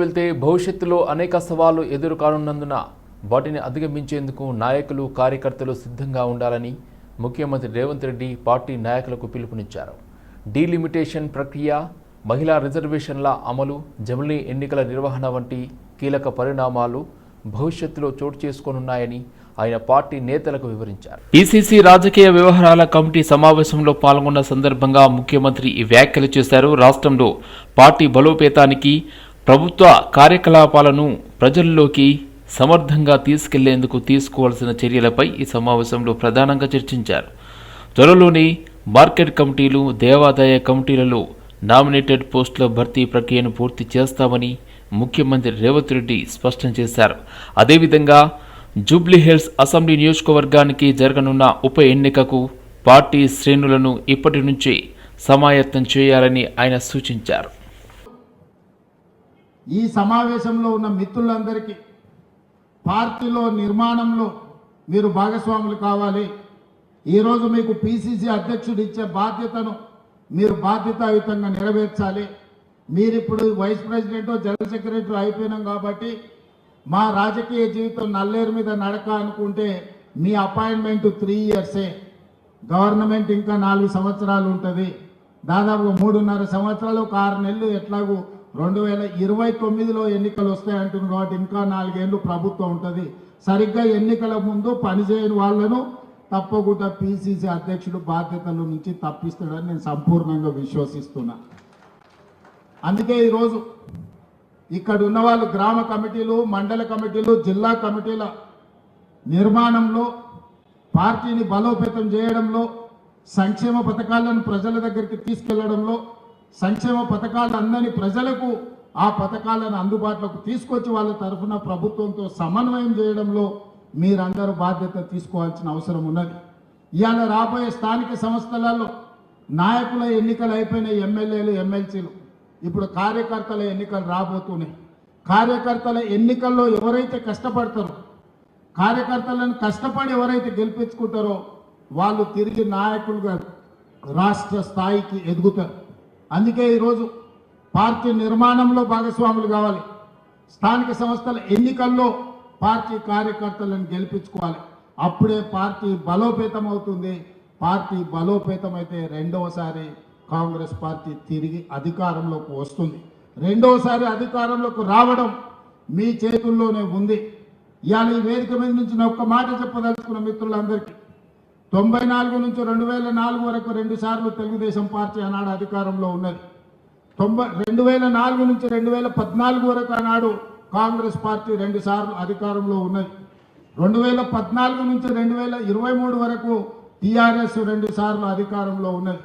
వెళ్తే భవిష్యత్తులో అనేక సవాళ్ళు ఎదురు కానున్నందున వాటిని అధిగమించేందుకు నాయకులు కార్యకర్తలు సిద్ధంగా ఉండాలని ముఖ్యమంత్రి రేవంత్ రెడ్డి పార్టీ నాయకులకు పిలుపునిచ్చారు. డీలిమిటేషన్ ప్రక్రియ మహిళా రిజర్వేషన్ల అమలు జమిలీ ఎన్నికల నిర్వహణ వంటి కీలక పరిణామాలు భవిష్యత్తులో చోటు చేసుకోనున్నాయని ఆయన పార్టీ నేతలకు వివరించారు. ఈసీసీ రాజకీయ వ్యవహారాల కమిటీ సమావేశంలో పాల్గొన్న సందర్భంగా ముఖ్యమంత్రి ఈ వ్యాఖ్యలు చేశారు. రాష్ట్రంలో పార్టీ బలోపేతానికి ప్రభుత్వ కార్యకలాపాలను ప్రజల్లోకి సమర్థంగా తీసుకెళ్ళేందుకు తీసుకోవాల్సిన చర్యలపై ఈ సమావేశంలో ప్రధానంగా చర్చించారు. త్వరలోని మార్కెట్ కమిటీలు దేవాదాయ కమిటీలలో నామినేటెడ్ పోస్టుల భర్తీ ప్రక్రియను పూర్తి చేస్తామని ముఖ్యమంత్రి రేవంత్ రెడ్డి స్పష్టం చేశారు. అదేవిధంగా జూబ్లీహిల్స్ అసెంబ్లీ నియోజకవర్గానికి జరగనున్న ఉప ఎన్నికకు పార్టీ శ్రేణులను ఇప్పటి నుంచే సమాయత్తం చేయాలని ఆయన సూచించారు. ఈ సమావేశంలో ఉన్న మిత్రులందరికీ పార్టీలో నిర్మాణంలో మీరు భాగస్వాములు కావాలి. ఈరోజు మీకు పిసిసి అధ్యక్షుడు ఇచ్చే బాధ్యతను మీరు బాధ్యతాయుతంగా నెరవేర్చాలి. మీరు ఇప్పుడు వైస్ ప్రెసిడెంట్ జనరల్ సెక్రటరీ అయిపోయినాం కాబట్టి మా రాజకీయ జీవితం నల్లేరు మీద నడక అనుకుంటే మీ అపాయింట్మెంట్ త్రీ ఇయర్సే గవర్నమెంట్ ఇంకా నాలుగు సంవత్సరాలు ఉంటుంది. దాదాపు మూడున్నర సంవత్సరాలు ఒక ఆరు నెలలు ఎట్లాగూ రెండు వేల ఇరవై తొమ్మిదిలో ఎన్నికలు వస్తాయి అంటున్నారు కాబట్టి ఇంకా నాలుగేళ్ళు ప్రభుత్వం ఉంటుంది. సరిగ్గా ఎన్నికల ముందు పనిచేయని వాళ్ళను తప్పకుండా పిసిసి అధ్యక్షుడు బాధ్యతల నుంచి తప్పిస్తాడని నేను సంపూర్ణంగా విశ్వసిస్తున్నా. అందుకే ఈరోజు ఇక్కడ ఉన్న వాళ్ళు గ్రామ కమిటీలు మండల కమిటీలు జిల్లా కమిటీల నిర్మాణంలో పార్టీని బలోపేతం చేయడంలో సంక్షేమ పథకాలను ప్రజల దగ్గరికి తీసుకెళ్ళడంలో సంక్షేమ పథకాలు అందని ప్రజలకు ఆ పథకాలను అందుబాటులోకి తీసుకొచ్చి వాళ్ళ తరఫున ప్రభుత్వంతో సమన్వయం చేయడంలో మీరందరూ బాధ్యత తీసుకోవాల్సిన అవసరం ఉన్నది. ఇవాళ రాబోయే స్థానిక సంస్థలలో నాయకుల ఎన్నికలు అయిపోయిన ఎమ్మెల్యేలు ఎమ్మెల్సీలు. ఇప్పుడు కార్యకర్తల ఎన్నికలు రాబోతున్నాయి. కార్యకర్తల ఎన్నికల్లో ఎవరైతే కష్టపడతారో కార్యకర్తలను కష్టపడి ఎవరైతే గెలిపించుకుంటారో వాళ్ళు తిరిగి నాయకులుగా రాష్ట్ర స్థాయికి ఎదుగుతారు. అందుకే ఈరోజు పార్టీ నిర్మాణంలో భాగస్వాములు కావాలి. స్థానిక సంస్థల ఎన్నికల్లో పార్టీ కార్యకర్తలను గెలిపించుకోవాలి. అప్పుడే పార్టీ బలోపేతం అవుతుంది పార్టీ బలోపేతం అయితే రెండవసారి కాంగ్రెస్ పార్టీ తిరిగి అధికారంలోకి వస్తుంది. రెండవసారి అధికారంలోకి రావడం మీ చేతుల్లోనే ఉంది. ఇవాళ ఈ వేదిక మీద నుంచి నేను ఒక్క మాట చెప్పదలుచుకున్న మిత్రులందరికీ తొంభై నాలుగు నుంచి రెండు వేల నాలుగు వరకు రెండు సార్లు తెలుగుదేశం పార్టీ ఆనాడు అధికారంలో ఉన్నది. తొంభై రెండు వేల నాలుగు నుంచి రెండు వేల పద్నాలుగు వరకు ఆనాడు కాంగ్రెస్ పార్టీ రెండు సార్లు అధికారంలో ఉన్నది. రెండు వేల పద్నాలుగు నుంచి రెండు వేల ఇరవై మూడు వరకు టీఆర్ఎస్ రెండు సార్లు అధికారంలో ఉన్నది.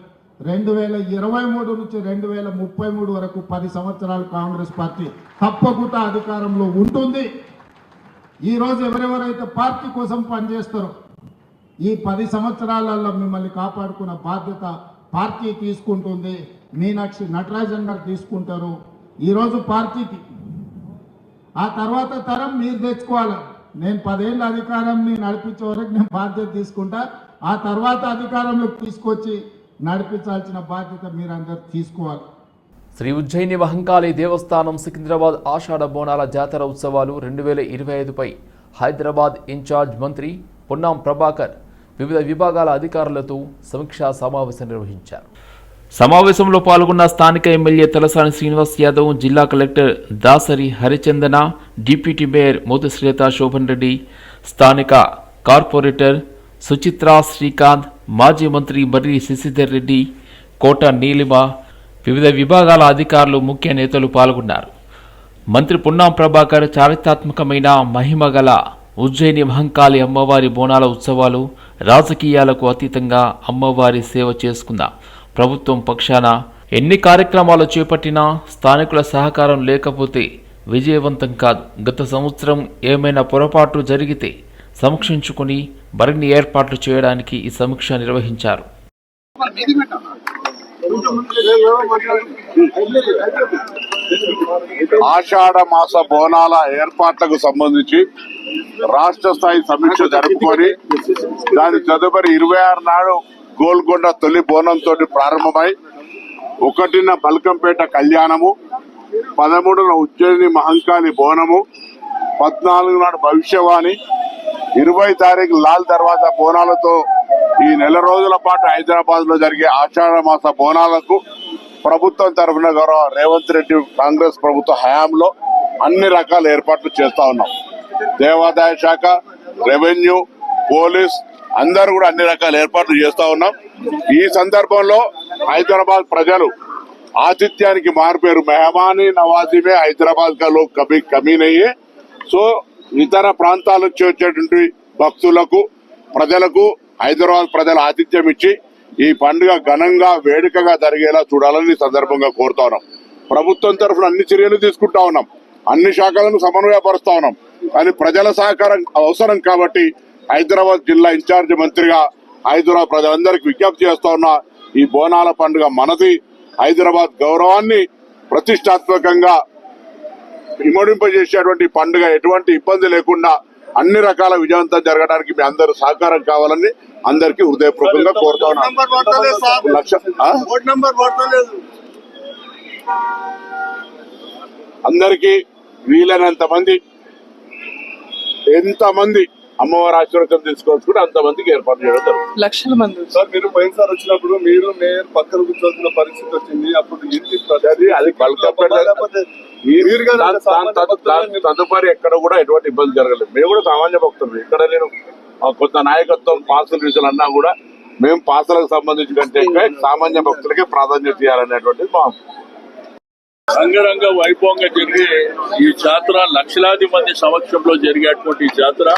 రెండు వేల ఇరవై మూడు నుంచి రెండు వేల ముప్పై మూడు వరకు పది సంవత్సరాలు కాంగ్రెస్ పార్టీ తప్పకుండా అధికారంలో ఉంటుంది. ఈరోజు ఎవరెవరైతే పార్టీ కోసం పనిచేస్తారో ఈ పది సంవత్సరాలలో మిమ్మల్ని కాపాడుకున్న బాధ్యత పార్టీ తీసుకుంటుంది. మీనాక్షి నటరాజన్ గారు తీసుకుంటారు. ఈరోజు పార్టీకి. ఆ తర్వాత తరం మీరు తెచ్చుకోవాలి. నేను పదేళ్ళ అధికారంని నడిపించే వరకు నేను బాధ్యత తీసుకుంటా. ఆ తర్వాత అధికారంలోకి తీసుకొచ్చి నడిపించాల్సిన బాధ్యత మీరందరూ తీసుకోవాలి. శ్రీ ఉజ్జయిని మహంకాళి దేవస్థానం సికింద్రాబాద్ ఆషాఢ బోనాల జాతర ఉత్సవాలు రెండు వేల ఇరవై ఐదుపై హైదరాబాద్ ఇన్ఛార్జ్ మంత్రి పొన్నాం ప్రభాకర్ వివిధ విభాగాల అధికారులతో సమీక్షా సమావేశం నిర్వహించారు. సమావేశంలో పాల్గొన్న స్థానిక ఎమ్మెల్యే తలసాని శ్రీనివాస్ యాదవ్ జిల్లా collector Dasari Harichandana deputy mayor మోతశ్రీత Shoban Reddy స్థానిక కార్పొరేటర్ సుచిత్రా శ్రీకాంత్ మాజీ మంత్రి బర్రి శశిధర్ రెడ్డి కోట నీలిమ వివిధ విభాగాల అధికారులు ముఖ్య నేతలు పాల్గొన్నారు. మంత్రి పున్నాం ప్రభాకర్ చారిత్రాత్మకమైన మహిమ గల ఉజ్జయిని మహంకాళి అమ్మవారి బోనాల ఉత్సవాలు రాజకీయాలకు అతీతంగా అమ్మవారి సేవ చేసుకుందాం ప్రభుత్వం పక్షాన ఎన్ని కార్యక్రమాలు చేపట్టినా స్థానికుల సహకారం లేకపోతే విజయవంతం కాదు. గత సంవత్సరం ఏమైనా పొరపాట్లు జరిగితే సమీక్షించుకుని మరిన్ని ఏర్పాట్లు చేయడానికి ఈ సమీక్ష నిర్వహించారు. ఆషాఢ మాస బోనాల ఏర్పాట్లకు సంబంధించి రాష్ట్ర స్థాయి సమీక్ష జరుపుకొని దాని తదుపరి ఇరవై ఆరు నాడు గోల్కొండ తొలి బోనంతో ప్రారంభమై ఒకటిన బల్కంపేట కళ్యాణము పదమూడున ఉజ్జయిని మహంకాళి బోనము పద్నాలుగు నాడు భవిష్యవాణి ఇరవై తారీఖు లాల్ దర్వాజా బోనాలతో ఈ నెల రోజుల పాటు హైదరాబాద్లో జరిగే ఆషాఢ మాస బోనాలకు ప్రభుత్వం తరఫున గౌరవ రేవంత్ రెడ్డి కాంగ్రెస్ ప్రభుత్వ హయాంలో అన్ని రకాల ఏర్పాట్లు చేస్తా ఉన్నాం. దేవాదాయ శాఖ రెవెన్యూ పోలీస్ అందరూ కూడా అన్ని రకాల ఏర్పాట్లు చేస్తా ఉన్నాం. ఈ సందర్భంలో హైదరాబాద్ ప్రజలు ఆతిథ్యానికి మారిపోయారు మెహమాని నవాజీమే హైదరాబాద్ కా లోగ్ కభీ కమీ సో ఇతర ప్రాంతాల నుంచి వచ్చేటువంటి భక్తులకు ప్రజలకు హైదరాబాద్ ప్రజలు ఆతిథ్యం ఇచ్చి ఈ పండుగ ఘనంగా వేడుకగా జరిగేలా చూడాలని సందర్భంగా కోరుతా ఉన్నాం. ప్రభుత్వం తరఫున అన్ని చర్యలు తీసుకుంటా ఉన్నాం. అన్ని శాఖలను సమన్వయపరుస్తా ఉన్నాం. కానీ ప్రజల సహకారం అవసరం కాబట్టి హైదరాబాద్ జిల్లా ఇన్ఛార్జ్ మంత్రిగా హైదరాబాద్ ప్రజలందరికీ విజ్ఞప్తి చేస్తా ఉన్నా ఈ బోనాల పండుగ మనది. హైదరాబాద్ గౌరవాన్ని ప్రతిష్టాత్మకంగా ఇమడింపజేసేటువంటి పండుగ ఎటువంటి ఇబ్బంది లేకుండా అన్ని రకాల విజయవంతం జరగడానికి మీ అందరూ సహకారం కావాలని అందరికీ హృదయపూర్వకంగా కోరుతా. ఉన్నాను. అందరికీ వీలైనంత మంది ఎంత మంది అమ్మవారి ఆశీర్వచనం తీసుకోవచ్చు అంత మందికి ఏర్పాటు చేయడం జరుగుతుంది. లక్షల మంది సార్ మీరు పోయినసారి వచ్చినప్పుడు మీరు మేయర్ పక్కన కూర్చోవాల్సిన పరిస్థితి వచ్చింది. అప్పుడు ఏంటి అది తదుపరి ఎక్కడ కూడా ఎటువంటి ఇబ్బంది జరగలేదు. మేము కూడా సామాన్య భక్తులు. ఇక్కడ నేను కొంత నాయకత్వం పాసులు విషయాలు అన్నా కూడా మేము పాసులకు సంబంధించి కంటే ఎక్కువ సామాన్య భక్తులకే ప్రాధాన్యత ఇవ్వాలనేటువంటిది మా రంగరంగ వైభవంగా జరిగే ఈ జాతర లక్షలాది మంది సమక్షంలో జరిగేటువంటి ఈ జాతర.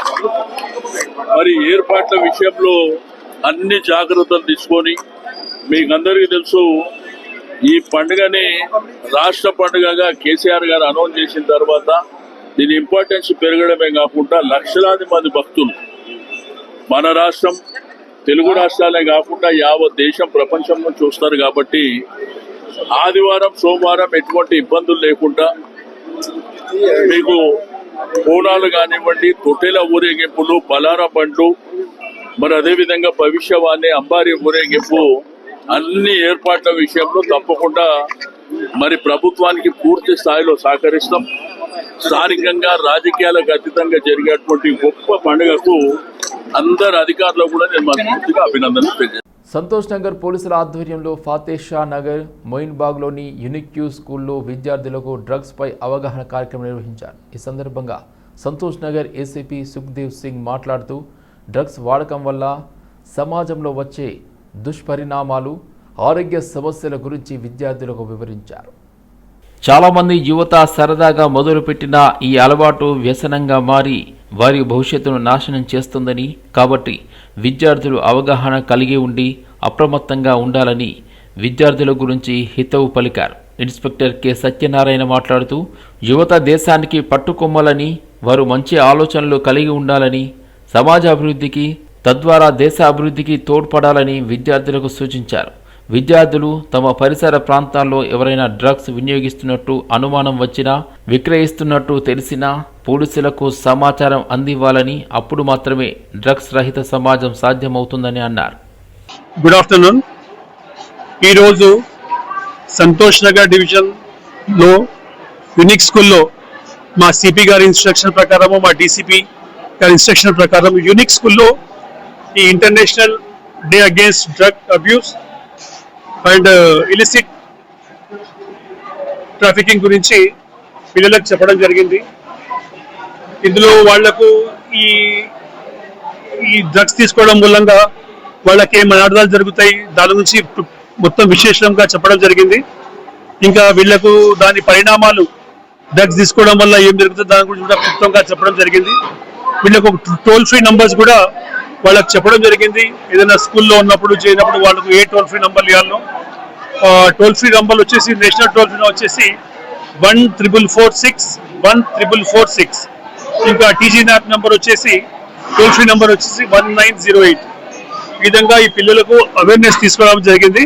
మరి ఏర్పాట్ల విషయంలో అన్ని జాగ్రత్తలు తీసుకొని మీకు అందరికీ తెలుసు ఈ పండుగని రాష్ట్ర పండుగగా కేసీఆర్ గారు అనౌన్స్ చేసిన తర్వాత దీని ఇంపార్టెన్స్ పెరగడమే కాకుండా లక్షలాది మంది భక్తులు మన రాష్ట్రం తెలుగు రాష్ట్రాలే కాకుండా యావత్ దేశం ప్రపంచం నుంచి కాబట్టి ఆదివారం సోమవారం ఎటువంటి ఇబ్బందులు లేకుండా మీకు బోనాలు కానివ్వండి తొట్టెల ఊరేగింపులు బలార పండ్లు మరి అదేవిధంగా భవిష్యవాణి అంబారి ఊరేగింపు అన్ని ఏర్పాట్ల విషయంలో తప్పకుండా మరి ప్రభుత్వానికి పూర్తి స్థాయిలో సహకరిస్తాం. స్థానికంగా రాజకీయాలకు అతీతంగా జరిగేటువంటి గొప్ప పండుగకు అందరు అధికారులు కూడా నేను మనస్ఫూర్తిగా అభినందనలు తెలియజేస్తాను సంతోష్ నగర్ పోలీసుల ఆధ్వర్యంలో ఫాతేషా నగర్ మొయిన్బాగ్లోని యునిక్యూ స్కూల్లో విద్యార్థులకు డ్రగ్స్పై అవగాహన కార్యక్రమం నిర్వహించారు. ఈ సందర్భంగా సంతోష్ నగర్ ఏసీపీ సుఖ్దేవ్ సింగ్ మాట్లాడుతూ డ్రగ్స్ వాడకం వల్ల సమాజంలో వచ్చే దుష్పరిణామాలు ఆరోగ్య సమస్యల గురించి విద్యార్థులకు వివరించారు. చాలామంది యువత సరదాగా మొదలుపెట్టిన ఈ అలవాటు వ్యసనంగా మారి వారి భవిష్యత్తును నాశనం చేస్తుందని కాబట్టి విద్యార్థులు అవగాహన కలిగి ఉండి అప్రమత్తంగా ఉండాలని విద్యార్థుల గురించి హితవు పలికారు. Inspector K. సత్యనారాయణ మాట్లాడుతూ యువత దేశానికి పట్టుకొమ్మలని వారు మంచి ఆలోచనలు కలిగి ఉండాలని సమాజ అభివృద్ధికి తద్వారా దేశ అభివృద్ధికి తోడ్పడాలని విద్యార్థులకు సూచించారు. విద్యార్థులు తమ పరిసర ప్రాంతాల్లో ఎవరైనా డ్రగ్స్ వినియోగిస్తున్నట్టు అనుమానం వచ్చినా విక్రయిస్తున్నట్టు తెలిసినా పోలీసులకు సమాచారం అందివ్వాలని అప్పుడు మాత్రమే డ్రగ్స్ రహిత సమాజం సాధ్యమవుతుందని అన్నారు. గుడ్ ఆఫ్టర్నూన్ ఈరోజు సంతోష్ నగర్ డివిజన్లో యునిక్ స్కూల్లో మా సిపి గారి ఇన్స్ట్రక్షన్ ప్రకారము మా డీసీపీ గారి ఇన్స్ట్రక్షన్ ప్రకారం యునిక్ స్కూల్లో ఈ international day against drug abuse and illicit trafficking గురించి పిల్లలకు చెప్పడం జరిగింది. ఇందులో వాళ్ళకు ఈ ఈ డ్రగ్స్ తీసుకోవడం మూలంగా వాళ్ళకి ఏం అనర్థాలు జరుగుతాయి దాని గురించి మొత్తం విశేషంగా చెప్పడం జరిగింది. ఇంకా వీళ్ళకు దాని పరిణామాలు డ్రగ్స్ తీసుకోవడం వల్ల ఏం జరుగుతుంది దాని గురించి కూడా క్లుప్తంగా చెప్పడం జరిగింది. వీళ్ళకు టోల్ ఫ్రీ నంబర్స్ కూడా వాళ్ళకి చెప్పడం జరిగింది. ఏదైనా స్కూల్లో ఉన్నప్పుడు చేయనప్పుడు వాళ్ళకు ఏ టోల్ ఫ్రీ నంబర్లు ఇవ్వాలో టోల్ ఫ్రీ నంబర్ వచ్చేసి నేషనల్ టోల్ ఫ్రీ వచ్చేసి one triple four six one triple four six. ఇంకా టీజీ నాట్ నంబర్ వచ్చేసి టోల్ ఫ్రీ నంబర్ వచ్చేసి వన్ నైన్ జీరో ఎయిట్. ఈ విధంగా ఈ పిల్లలకు అవేర్నెస్ తీసుకోవడం జరిగింది.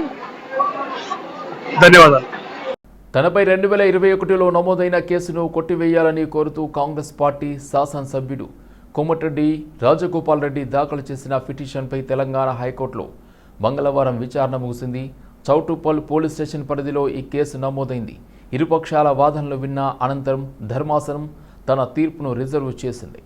ధన్యవాదాలు. తనపై రెండు వేల ఇరవై ఒకటిలో నమోదైన కేసును కొట్టివేయాలని కోరుతూ కాంగ్రెస్ పార్టీ శాసనసభ్యుడు కోమటిరెడ్డి రాజగోపాల్ రెడ్డి దాఖలు చేసిన పిటిషన్పై తెలంగాణ హైకోర్టులో మంగళవారం విచారణ ముగిసింది. చౌటుపల్ పోలీస్ స్టేషన్ పరిధిలో ఈ కేసు నమోదైంది. ఇరుపక్షాల వాదనలు విన్న అనంతరం ధర్మాసనం తన తీర్పును రిజర్వ్ చేసింది.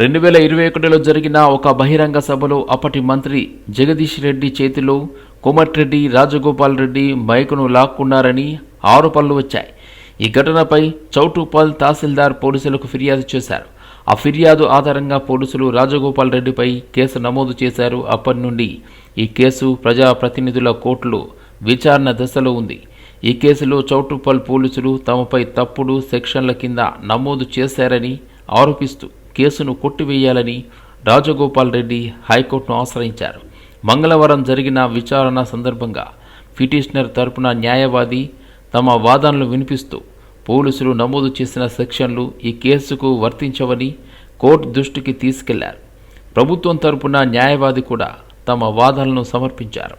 రెండు వేల ఇరవై ఒకటిలో జరిగిన ఒక బహిరంగ సభలో అప్పటి మంత్రి జగదీష్ రెడ్డి చేతిలో కోమటిరెడ్డి రాజగోపాల్ రెడ్డి మైకును లాక్కున్నారని ఆరోపణలు వచ్చాయి. ఈ ఘటనపై చౌటుపల్ తహసీల్దార్ పోలీసులకు ఫిర్యాదు చేశారు. ఆ ఫిర్యాదు ఆధారంగా పోలీసులు రాజగోపాల్ రెడ్డిపై కేసు నమోదు చేశారు. అప్పటి నుండి ఈ కేసు ప్రజాప్రతినిధుల కోర్టులో విచారణ దశలో ఉంది. ఈ కేసులో చౌటుప్పల్ పోలీసులు తమపై తప్పుడు సెక్షన్ల కింద నమోదు చేశారని ఆరోపిస్తూ కేసును కొట్టివేయాలని రాజగోపాల్ రెడ్డి హైకోర్టును ఆశ్రయించారు. మంగళవారం జరిగిన విచారణ సందర్భంగా పిటిషనర్ తరపున న్యాయవాది తమ వాదనలు వినిపిస్తూ పోలీసులు నమోదు చేసిన సెక్షన్లు ఈ కేసుకు వర్తించవని కోర్టు దృష్టికి తీసుకెళ్ళారు. ప్రభుత్వం తరపున న్యాయవాది కూడా తమ వాదనలను సమర్పించారు.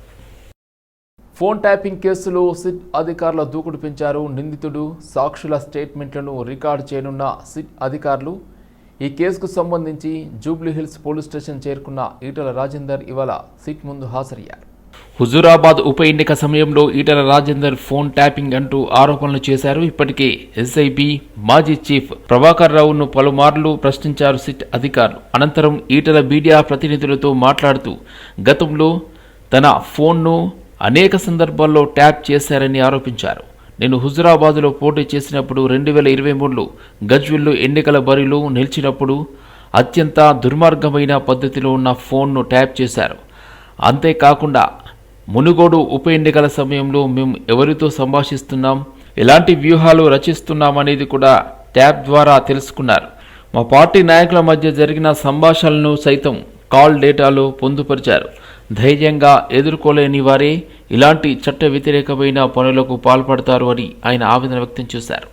ఫోన్ ట్యాపింగ్ కేసులో సిట్ అధికారుల దూకుడు పెంచారు నిందితుడు. సాక్షుల స్టేట్మెంట్లను రికార్డు చేయనున్న సిట్ అధికారులు. ఈ కేసుకు సంబంధించి జూబ్లీహిల్స్ పోలీస్ స్టేషన్ చేరుకున్న ఈటల రాజేందర్ ఇవాళ సిట్ ముందు హాజరయ్యారు. హుజూరాబాద్ ఉప ఎన్నిక సమయంలో ఈటల రాజేందర్ ఫోన్ ట్యాపింగ్ అంటూ ఆరోపణలు చేశారు. ఇప్పటికే ఎస్ఐబి మాజీ చీఫ్ ప్రభాకర్ రావును పలుమార్లు ప్రశ్నించారు సిట్ అధికారులు. అనంతరం ఈటల మీడియా ప్రతినిధులతో మాట్లాడుతూ గతంలో తన ఫోన్ను అనేక సందర్భాల్లో ట్యాప్ చేశారని ఆరోపించారు. నేను హుజురాబాద్లో పోటీ చేసినప్పుడు రెండు వేల ఇరవై మూడులో గజ్వెల్లో ఎన్నికల బరిలో నిలిచినప్పుడు అత్యంత దుర్మార్గమైన పద్ధతిలో ఉన్న ఫోన్ను ట్యాప్ చేశారు. అంతేకాకుండా మునుగోడు ఉప ఎన్నికల సమయంలో మేము ఎవరితో సంభాషిస్తున్నాం? ఎలాంటి వ్యూహాలు రచిస్తున్నామనేది కూడా ట్యాబ్ ద్వారా తెలుసుకున్నారు. మా పార్టీ నాయకుల మధ్య జరిగిన సంభాషణలను సైతం కాల్ డేటాలో పొందుపరిచారు. ధైర్యంగా ఎదుర్కోలేని వారే ఇలాంటి చట్ట వ్యతిరేకమైన పనులకు పాల్పడతారు అని ఆయన ఆవేదన వ్యక్తం చేశారు.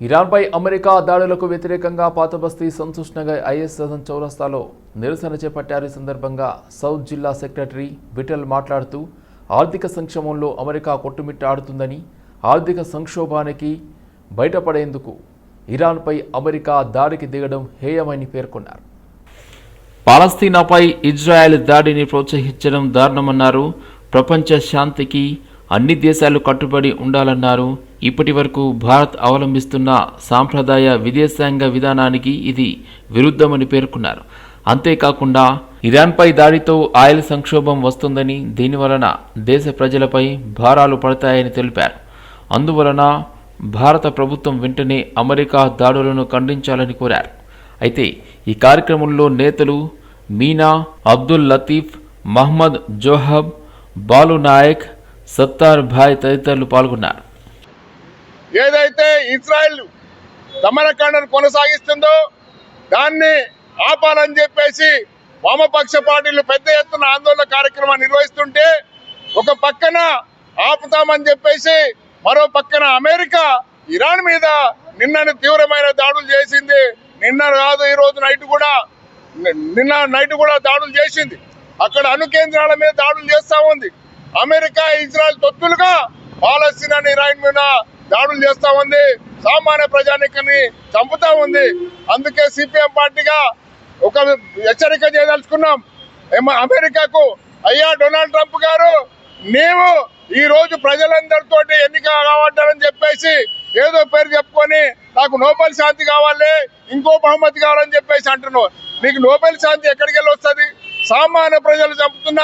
ఇరాన్పై అమెరికా దాడులకు వ్యతిరేకంగా పాతబస్తీ సంతోష్ ఐఎస్ సదన్ చౌరస్తాలో నిరసన చేపట్టారు ఈ సందర్భంగా సౌత్ జిల్లా సెక్రటరీ విఠల్ మాట్లాడుతూ ఆర్థిక సంక్షోభంలో అమెరికా కొట్టుమిట్టాడుతుందని ఆర్థిక సంక్షోభానికి బయటపడేందుకు ఇరాన్పై అమెరికా దాడికి దిగడం హేయమని పేర్కొన్నారు. పాలస్తీనాపై ఇజ్రాయెల్ దాడిని ప్రోత్సహించడం దారుణమన్నారు. ప్రపంచ శాంతికి అన్ని దేశాలు కట్టుబడి ఉండాలన్నారు. ఇప్పటి వరకు భారత్ అవలంబిస్తున్న సాంప్రదాయ విదేశాంగ విధానానికి ఇది విరుద్ధమని పేర్కొన్నారు. అంతేకాకుండా ఇరాన్పై దాడితో ఆయిల్ సంక్షోభం వస్తుందని దీనివలన దేశ ప్రజలపై భారాలు పడతాయని తెలిపారు. అందువలన భారత ప్రభుత్వం వెంటనే అమెరికా దాడులను ఖండించాలని కోరారు. అయితే ఈ కార్యక్రమంలో నేతలు మీనా అబ్దుల్ లతీఫ్ మహ్మద్ జోహబ్ బాలు నాయక్ సత్తార్ భాయ్ తదితరులు పాల్గొన్నారు. ఏదైతే ఇజ్రాయెల్ దమనకాండను కొనసాగిస్తుందో దాన్ని ఆపాలని చెప్పేసి వామపక్ష పార్టీలు పెద్ద ఎత్తున ఆందోళన కార్యక్రమాన్ని నిర్వహిస్తుంటే ఒక పక్కన ఆపుతామని చెప్పేసి మరో పక్కన అమెరికా ఇరాన్ మీద నిన్న తీవ్రమైన దాడులు చేసింది. నిన్న కాదు ఈ రోజు నైట్ కూడా నిన్న నైట్ కూడా దాడులు చేసింది. అక్కడ అణు కేంద్రాల మీద దాడులు చేస్తా ఉంది. అమెరికా ఇజ్రాయెల్ తొత్తులుగా పాలస్తీనా ఇరాన్ మీద దాడులు చేస్తా ఉంది. సామాన్య ప్రజానికని చంపుతా ఉంది. అందుకే సిపిఎం పార్టీగా ఒక హెచ్చరిక చేయదలుచుకున్నాం. అమెరికాకు అయ్యా డొనాల్డ్ ట్రంప్ గారు నీవు ఈ రోజు ప్రజలందరితోటి ఎన్నిక కావద్దని చెప్పేసి ఏదో పేరు చెప్పుకొని నాకు నోబెల్ శాంతి కావాలి ఇంకో బహుమతి కావాలని చెప్పేసి అంటున్నావు. నీకు నోబెల్ శాంతి ఎక్కడికి వెళ్ళి వస్తుంది? సామాన్య ప్రజలు చంపుతున్న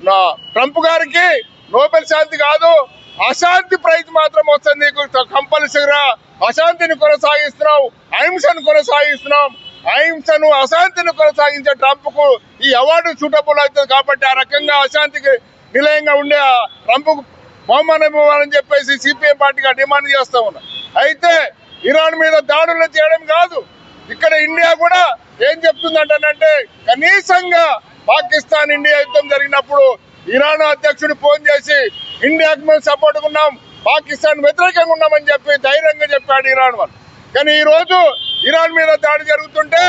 ట్రంప్ గారికి నోబెల్ శాంతి కాదు అశాంతి ప్రైజ్ మాత్రం వస్తుంది నీకు. కంపల్సరీగా అశాంతిని కొనసాగిస్తున్నావు అహింసను కొనసాగిస్తున్నాం అహింసను అశాంతిని కొనసాగించే ట్రంప్కు ఈ అవార్డు సూటబుల్ అవుతుంది కాబట్టి ఆ రకంగా అశాంతికి నిలయంగా ఉండే ఆ ట్రంప్ బహుమానం ఇవ్వాలని చెప్పేసి సిపిఎం పార్టీగా డిమాండ్ చేస్తా ఉన్నాం. అయితే ఇరాన్ మీద దాడులు చేయడం కాదు. ఇక్కడ ఇండియా కూడా ఏం చెప్తుందంటే కనీసంగా పాకిస్తాన్ ఇండియా యుద్ధం జరిగినప్పుడు ఇరాన్ అధ్యక్షుడు ఫోన్ చేసి ఇండియాకు మేము సపోర్ట్ ఉన్నాం పాకిస్తాన్ వ్యతిరేకంగా ఉన్నామని చెప్పి ధైర్యంగా చెప్పాడు ఇరాన్ వాళ్ళు కానీ ఈరోజు ఇరాన్ మీద దాడి జరుగుతుంటే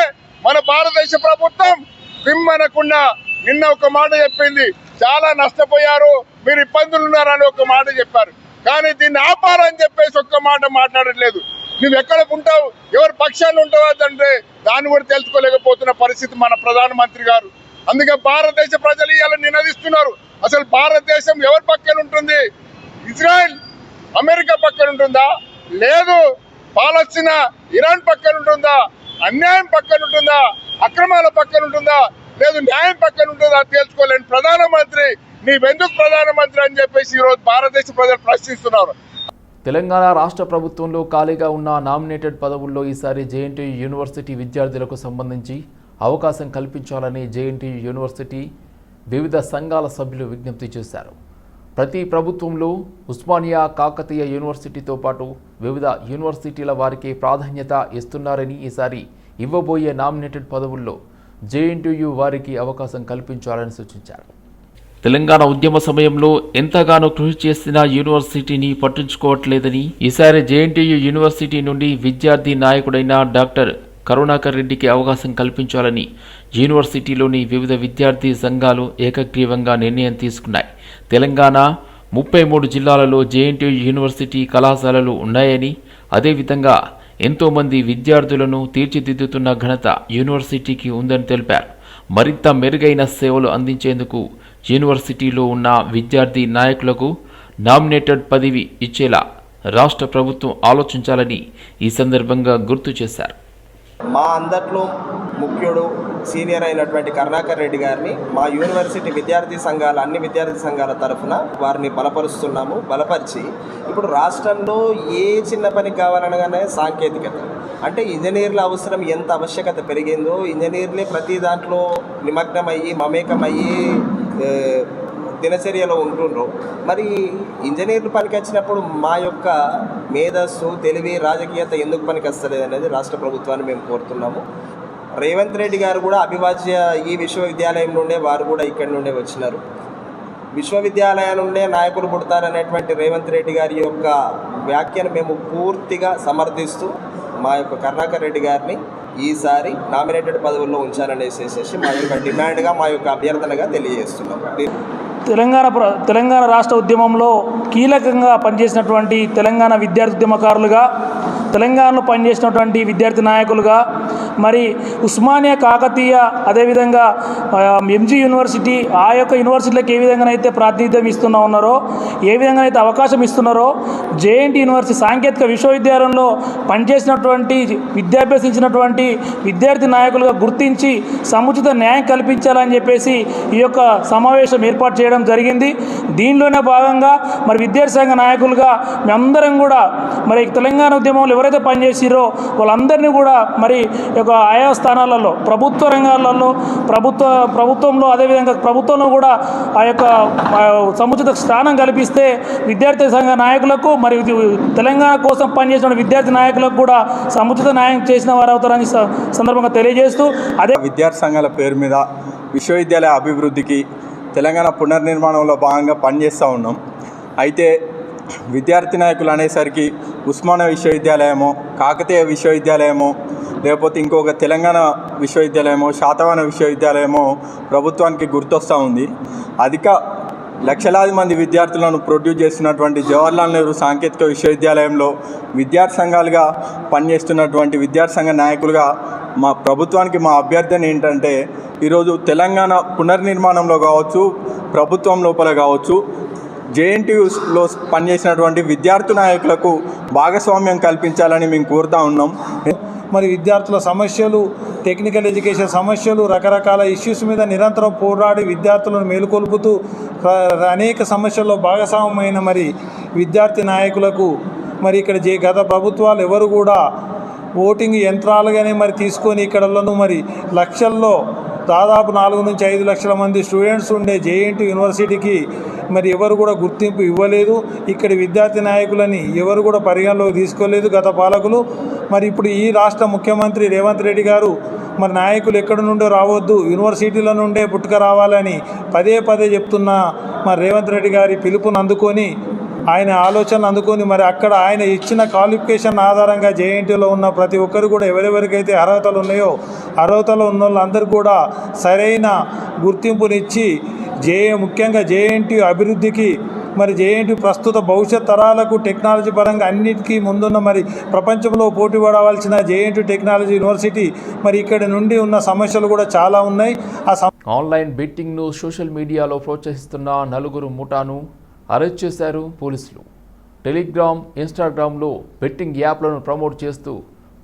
మన భారతదేశ ప్రభుత్వం పిమ్మనకుండా నిన్న ఒక మాట చెప్పింది. చాలా నష్టపోయారు మీరు ఇబ్బందులు ఉన్నారని ఒక మాట చెప్పారు. కానీ దీన్ని ఆపారని చెప్పేసి ఒక్క మాట మాట్లాడట్లేదు. నువ్వు ఎక్కడ ఉంటావు? ఎవరి పక్షాన్ని ఉంటావు? అంటే దాన్ని కూడా తెలుసుకోలేకపోతున్న పరిస్థితి మన ప్రధానమంత్రి గారు. అందుకే భారతదేశ ప్రజలు ఇవాళ నినదిస్తున్నారు. అసలు భారతదేశం ఎవరి పక్కన ఉంటుంది? ఇజ్రాయెల్ అమెరికా పక్కన ఉంటుందా? లేదు. పాలస్తీనా ఇరాన్ పక్కన ఉంటుందా? అన్యాయం పక్కన ఉంటుందా? అక్రమాల పక్కన ఉంటుందా? లేదు న్యాయం పక్కన ఉంటుందా తేల్చుకోలేని ప్రధానమంత్రి నీవెందుకు ప్రధానమంత్రి అని చెప్పేసి ఈరోజు భారతదేశ ప్రజలు ప్రశ్నిస్తున్నారు. తెలంగాణ రాష్ట్ర ప్రభుత్వంలో ఖాళీగా ఉన్న నామినేటెడ్ పదవుల్లో ఈసారి జేఎన్టీయూ యూనివర్సిటీ విద్యార్థులకు సంబంధించి అవకాశం కల్పించాలని జేఎన్టీయూ యూనివర్సిటీ వివిధ సంఘాల సభ్యులు విజ్ఞప్తి చేశారు. ప్రతి ప్రభుత్వంలో ఉస్మానియా కాకతీయ యూనివర్సిటీతో పాటు వివిధ యూనివర్సిటీల వారికి ప్రాధాన్యత ఇస్తున్నారని ఈసారి ఇవ్వబోయే నామినేటెడ్ పదవుల్లో జేఎన్టీయూ వారికి అవకాశం కల్పించాలని సూచించారు. తెలంగాణ ఉద్యమ సమయంలో ఎంతగానో కృషి చేసిన యూనివర్సిటీని పట్టించుకోవట్లేదని ఈసారి జేఎన్టీయూ యూనివర్సిటీ నుండి విద్యార్థి నాయకుడైన డాక్టర్ కరుణాకర్ రెడ్డికి అవకాశం కల్పించాలని యూనివర్సిటీలోని వివిధ విద్యార్థి సంఘాలు ఏకగ్రీవంగా నిర్ణయం తీసుకున్నాయి. తెలంగాణ ముప్పై మూడు జిల్లాలలో జేఎన్టీయూ యూనివర్సిటీ కళాశాలలు ఉన్నాయని అదేవిధంగా ఎంతోమంది విద్యార్థులను తీర్చిదిద్దుతున్న ఘనత యూనివర్సిటీకి ఉందని తెలిపారు. మరింత మెరుగైన సేవలు అందించేందుకు యూనివర్సిటీలో ఉన్న విద్యార్థి నాయకులకు నామినేటెడ్ పదవి ఇచ్చేలా రాష్ట్ర ప్రభుత్వం ఆలోచించాలని ఈ సందర్భంగా గుర్తు చేశారు. మా అందట్లో ముఖ్యుడు సీనియర్ అయినటువంటి కరుణాకర్ రెడ్డి గారిని మా యూనివర్సిటీ విద్యార్థి సంఘాల అన్ని విద్యార్థి సంఘాల తరఫున వారిని బలపరుస్తున్నాము బలపరిచి ఇప్పుడు రాష్ట్రంలో ఏ చిన్న పని కావాలనగానే సాంకేతికత. అంటే ఇంజనీర్ల అవసరం ఎంత ఆవశ్యకత పెరిగిందో ఇంజనీర్లే ప్రతి దాంట్లో నిమగ్నమయ్యి మమేకమయ్యి దినచర్యలో ఉంటుండ్రు. మరి ఇంజనీర్లు పనికి వచ్చినప్పుడు మా యొక్క మేధస్సు తెలివి రాజకీయత ఎందుకు పనికి వస్తలేదు అనేది రాష్ట్ర ప్రభుత్వాన్ని మేము కోరుతున్నాము. రేవంత్ రెడ్డి గారు కూడా అభివాజ్య ఈ విశ్వవిద్యాలయం నుండే వారు కూడా ఇక్కడి నుండే వచ్చినారు. విశ్వవిద్యాలయం నుండే నాయకులు పుడతారనేటువంటి రేవంత్ రెడ్డి గారి యొక్క వ్యాఖ్యను మేము పూర్తిగా సమర్థిస్తూ మా యొక్క కర్ణాకర్ రెడ్డి గారిని ఈసారి నామినేటెడ్ పదవుల్లో ఉంచాలనేసేసి మా యొక్క డిమాండ్గా మా యొక్క అభ్యర్థనగా తెలియజేస్తున్నాం. తెలంగాణ ప్ర తెలంగాణ రాష్ట్ర ఉద్యమంలో కీలకంగా పనిచేసినటువంటి తెలంగాణ విద్యార్థి ఉద్యమకారులుగా తెలంగాణలో పనిచేసినటువంటి విద్యార్థి నాయకులుగా మరి ఉస్మానియా కాకతీయ అదేవిధంగా ఎంజీ యూనివర్సిటీ ఆ యొక్క యూనివర్సిటీలకు ఏ విధంగానైతే ప్రాతినిధ్యం ఇస్తున్నా ఉన్నారో ఏ విధంగానైతే అవకాశం ఇస్తున్నారో జేఎన్టీ యూనివర్సిటీ సాంకేతిక విశ్వవిద్యాలయంలో పనిచేసినటువంటి విద్యాభ్యసించినటువంటి విద్యార్థి నాయకులుగా గుర్తించి సముచిత న్యాయం కల్పించాలని చెప్పేసి ఈ యొక్క సమావేశం ఏర్పాటు చేయడం జరిగింది. దీనిలోనే భాగంగా మరి విద్యార్థి సంఘ నాయకులుగా మేమందరం కూడా మరి తెలంగాణ ఉద్యమంలో ఎవరైతే పనిచేసిరో వాళ్ళందరినీ కూడా మరి ఈ ఆయా స్థానాలలో ప్రభుత్వ రంగాలలో ప్రభుత్వ ప్రభుత్వంలో అదేవిధంగా ప్రభుత్వంలో కూడా ఆ యొక్క సముచిత స్థానం కల్పిస్తే విద్యార్థి సంఘ నాయకులకు మరియు తెలంగాణ కోసం పనిచేసిన విద్యార్థి నాయకులకు కూడా సముచిత న్యాయం చేసిన వారు అవుతారని స- సందర్భంగా తెలియజేస్తూ అదే విద్యార్థి సంఘాల పేరు మీద విశ్వవిద్యాలయ అభివృద్ధికి తెలంగాణ పునర్నిర్మాణంలో భాగంగా పనిచేస్తూ ఉన్నాం. అయితే విద్యార్థి నాయకులు అనేసరికి ఉస్మానియా విశ్వవిద్యాలయము కాకతీయ విశ్వవిద్యాలయము లేకపోతే ఇంకొక తెలంగాణ విశ్వవిద్యాలయమో శాతవాన విశ్వవిద్యాలయమో ప్రభుత్వానికి గుర్తొస్తూ ఉంది. అధిక లక్షలాది మంది విద్యార్థులను ప్రొడ్యూస్ చేస్తున్నటువంటి జవహర్లాల్ నెహ్రూ సాంకేతిక విశ్వవిద్యాలయంలో విద్యార్థి సంఘాలుగా పనిచేస్తున్నటువంటి విద్యార్థి సంఘ నాయకులుగా మా ప్రభుత్వానికి మా అభ్యర్థన ఏంటంటే ఈరోజు తెలంగాణ పునర్నిర్మాణంలో కావచ్చు ప్రభుత్వం లోపల కావచ్చు జేఎన్టీయూలో పనిచేసినటువంటి విద్యార్థి నాయకులకు భాగస్వామ్యం కల్పించాలని మేము కోరుతా ఉన్నాం. మరి విద్యార్థుల సమస్యలు టెక్నికల్ ఎడ్యుకేషన్ సమస్యలు రకరకాల ఇష్యూస్ మీద నిరంతరం పోరాడి విద్యార్థులను మేలుకొల్పుతూ అనేక సమస్యల్లో భాగస్వామ్యమైన మరి విద్యార్థి నాయకులకు మరి ఇక్కడ జే గత ప్రభుత్వాలు ఎవరు కూడా ఓటింగ్ యంత్రాలుగానే మరి తీసుకొని ఇక్కడలను మరి లక్షల్లో దాదాపు నాలుగు నుంచి ఐదు లక్షల మంది స్టూడెంట్స్ ఉండే జేఎన్టీ యూనివర్సిటీకి మరి ఎవరు కూడా గుర్తింపు ఇవ్వలేదు. ఇక్కడి విద్యార్థి నాయకులని ఎవరు కూడా పరిగణలోకి తీసుకోలేదు. గత పాలకులు మరి ఇప్పుడు ఈ రాష్ట్ర ముఖ్యమంత్రి రేవంత్ రెడ్డి గారు మరి నాయకులు ఎక్కడి నుండో రావద్దు యూనివర్సిటీల నుండే పుట్టుక రావాలని పదే పదే చెప్తున్న మరి రేవంత్ రెడ్డి గారి పిలుపును అందుకొని ఆయన ఆలోచనలు అందుకొని మరి అక్కడ ఆయన ఇచ్చిన క్వాలిఫికేషన్ ఆధారంగా జేఎన్టీలో ఉన్న ప్రతి ఒక్కరు కూడా ఎవరెవరికైతే అర్హతలు ఉన్నాయో అర్హతలు ఉన్న వాళ్ళందరూ కూడా సరైన గుర్తింపునిచ్చి జే ముఖ్యంగా జేఎన్టీ అభివృద్ధికి మరి జేఎన్టీ ప్రస్తుత భవిష్యత్ తరాలకు టెక్నాలజీ పరంగా అన్నిటికీ ముందున్న మరి ప్రపంచంలో పోటీ పడవలసిన జేఎన్టీ టెక్నాలజీ యూనివర్సిటీ మరి ఇక్కడ నుండి ఉన్న సమస్యలు కూడా చాలా ఉన్నాయి. ఆ ఆన్లైన్ బెట్టింగ్ను సోషల్ మీడియాలో ప్రోత్సహిస్తున్న నలుగురు ముఠాను అరెస్ట్ చేశారు పోలీసులు. టెలిగ్రామ్ ఇన్స్టాగ్రామ్లో బెట్టింగ్ యాప్లను ప్రమోట్ చేస్తూ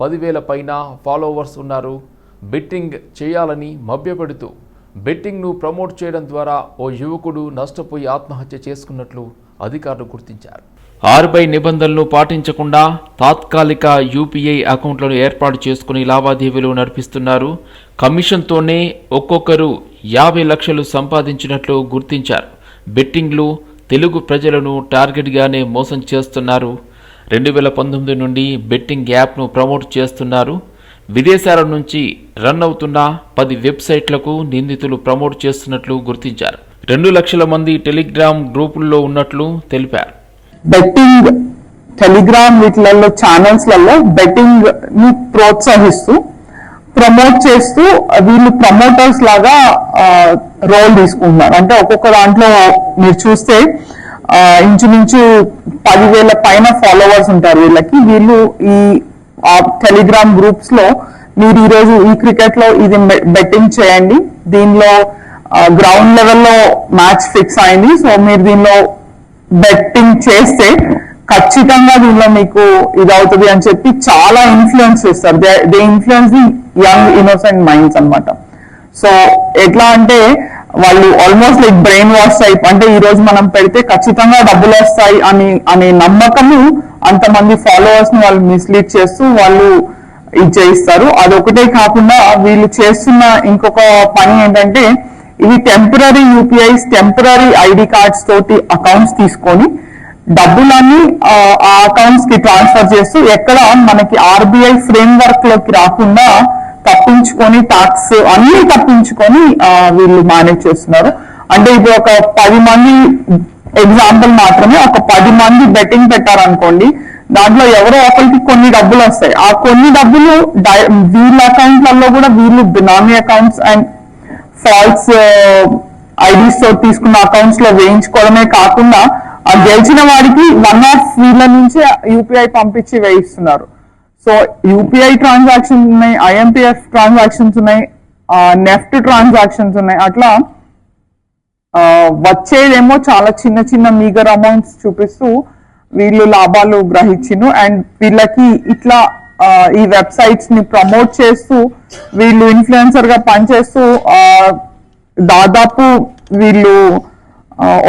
పదివేల పైన ఫాలోవర్స్ ఉన్నారు. బెట్టింగ్ చేయాలని మభ్యపెడుతూ బెట్టింగ్ను ప్రమోట్ చేయడం ద్వారా ఓ యువకుడు నష్టపోయి ఆత్మహత్య చేసుకున్నట్లు అధికారులు గుర్తించారు. ఆర్బీఐ నిబంధనలు పాటించకుండా తాత్కాలిక యూపీఐ అకౌంట్లను ఏర్పాటు చేసుకుని లావాదేవీలు నడిపిస్తున్నారు. కమిషన్తోనే ఒక్కొక్కరు యాభై లక్షలు సంపాదించినట్లు గుర్తించారు. బెట్టింగ్లు తెలుగు ప్రజలను టార్గెట్గానే మోసం చేస్తున్నారు. రెండు వేల పంతొమ్మిది నుండి బెట్టింగ్ యాప్ను ప్రమోట్ చేస్తున్నారు. విదేశాల నుంచి రన్ అవుతున్న పది వెబ్సైట్లకు నిందితులు ప్రమోట్ చేస్తున్నట్లు గుర్తించారు. రెండు లక్షల మంది టెలిగ్రామ్ గ్రూపుల్లో ఉన్నట్లు తెలిపారు. బెట్టింగ్ టెలిగ్రామ్ వీటిలలో ఛానల్స్లలో బెట్టింగ్ని ప్రోత్సహిస్తూ ప్రమోట్ చేస్తూ వీళ్ళు ప్రమోటర్స్ లాగా రోల్ తీసుకుంటున్నారు. అంటే ఒక్కొక్క దాంట్లో మీరు చూస్తే ఇంచుమించు పదివేల పైన ఫాలోవర్స్ ఉంటారు వీళ్ళకి. వీళ్ళు ఈ టెలిగ్రామ్ గ్రూప్స్లో మీరు ఈరోజు ఈ క్రికెట్లో ఇది బెట్టింగ్ చేయండి. దీనిలో గ్రౌండ్ లెవెల్లో మ్యాచ్ ఫిక్స్ అయింది. సో మీరు దీనిలో బెట్టింగ్ చేస్తే ఖచ్చితంగా దీనిలో మీకు ఇది అవుతుంది అని చెప్పి చాలా ఇన్ఫ్లుయెన్స్ చేస్తారు. They influence the young innocent minds అన్నమాట. సో ఎట్లా అంటే వాళ్ళు almost like brain wash type అంటే ఈ రోజు మనం పెడితే ఖచ్చితంగా డబ్బులు వస్తాయి అని అనే నమ్మకము అంతమంది ఫాలోవర్స్ని వాళ్ళు మిస్లీడ్ చేస్తూ వాళ్ళు ఇది చేయిస్తారు. అదొకటే కాకుండా వీళ్ళు చేస్తున్న ఇంకొక పని ఏంటంటే ఇవి temporary UPIs temporary ID cards తోటి అకౌంట్స్ తీసుకొని డబ్బులన్నీ ఆ అకౌంట్స్కి ట్రాన్స్ఫర్ చేస్తూ ఎక్కడ మనకి ఆర్బీఐ ఫ్రేమ్ వర్క్లోకి రాకుండా తప్పించుకొని టాక్స్ అన్ని తప్పించుకొని వీళ్ళు మేనేజ్ చేస్తున్నారు. అంటే ఇప్పుడు ఒక పది మంది ఎగ్జాంపుల్ మాత్రమే ఒక పది మంది బెట్టింగ్ పెట్టారనుకోండి దాంట్లో ఎవరో ఒకరికి కొన్ని డబ్బులు వస్తాయి. ఆ కొన్ని డబ్బులు డై- వీళ్ళ అకౌంట్లలో కూడా వీళ్ళు బినామీ అకౌంట్స్ అండ్ ఫాల్స్ ఐడీస్తో తీసుకున్న అకౌంట్స్లో వేయించుకోవడమే కాకుండా ఆ గెలిచిన వాడికి వన్ ఆఫ్ వీళ్ళ నుంచే యూపీఐ పంపించి వేయిస్తున్నారు. సో యూపీఐ ట్రాన్సాక్షన్స్ ఉన్నాయి ఐఎంపీఎఫ్ ట్రాన్సాక్షన్స్ ఉన్నాయి నెఫ్ట్ ట్రాన్సాక్షన్స్ ఉన్నాయి. అట్లా వచ్చేదేమో చాలా చిన్న చిన్న మీగర్ అమౌంట్స్ చూపిస్తూ వీళ్ళు లాభాలు గ్రహించిను. అండ్ వీళ్ళకి ఇట్లా ఈ వెబ్సైట్స్ని ప్రమోట్ చేస్తూ వీళ్ళు ఇన్ఫ్లుయెన్సర్గా పనిచేస్తూ దాదాపు వీళ్ళు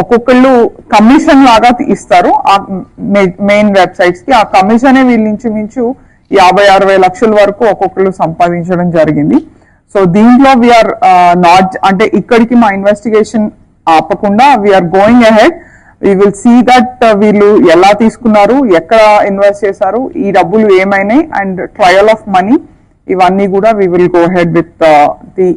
ఒక్కొక్కళ్ళు కమిషన్ లాగా ఇస్తారు. ఆ మెయిన్ వెబ్సైట్స్కి ఆ కమిషనే వీళ్ళు ఇంచుమించు మించు యాభై అరవై లక్షల వరకు ఒక్కొక్కరు సంపాదించడం జరిగింది. సో దీంట్లో వీఆర్ నాట్ uh, అంటే ఇక్కడికి మా ఇన్వెస్టిగేషన్ ఆపకుండా we are going ahead we will see that వీళ్ళు ఎలా తీసుకున్నారు ఎక్కడ ఇన్వెస్ట్ చేశారు ఈ డబ్బులు ఏమైనాయి అండ్ ట్రయల్ ఆఫ్ మనీ ఇవన్నీ కూడా we will go head with the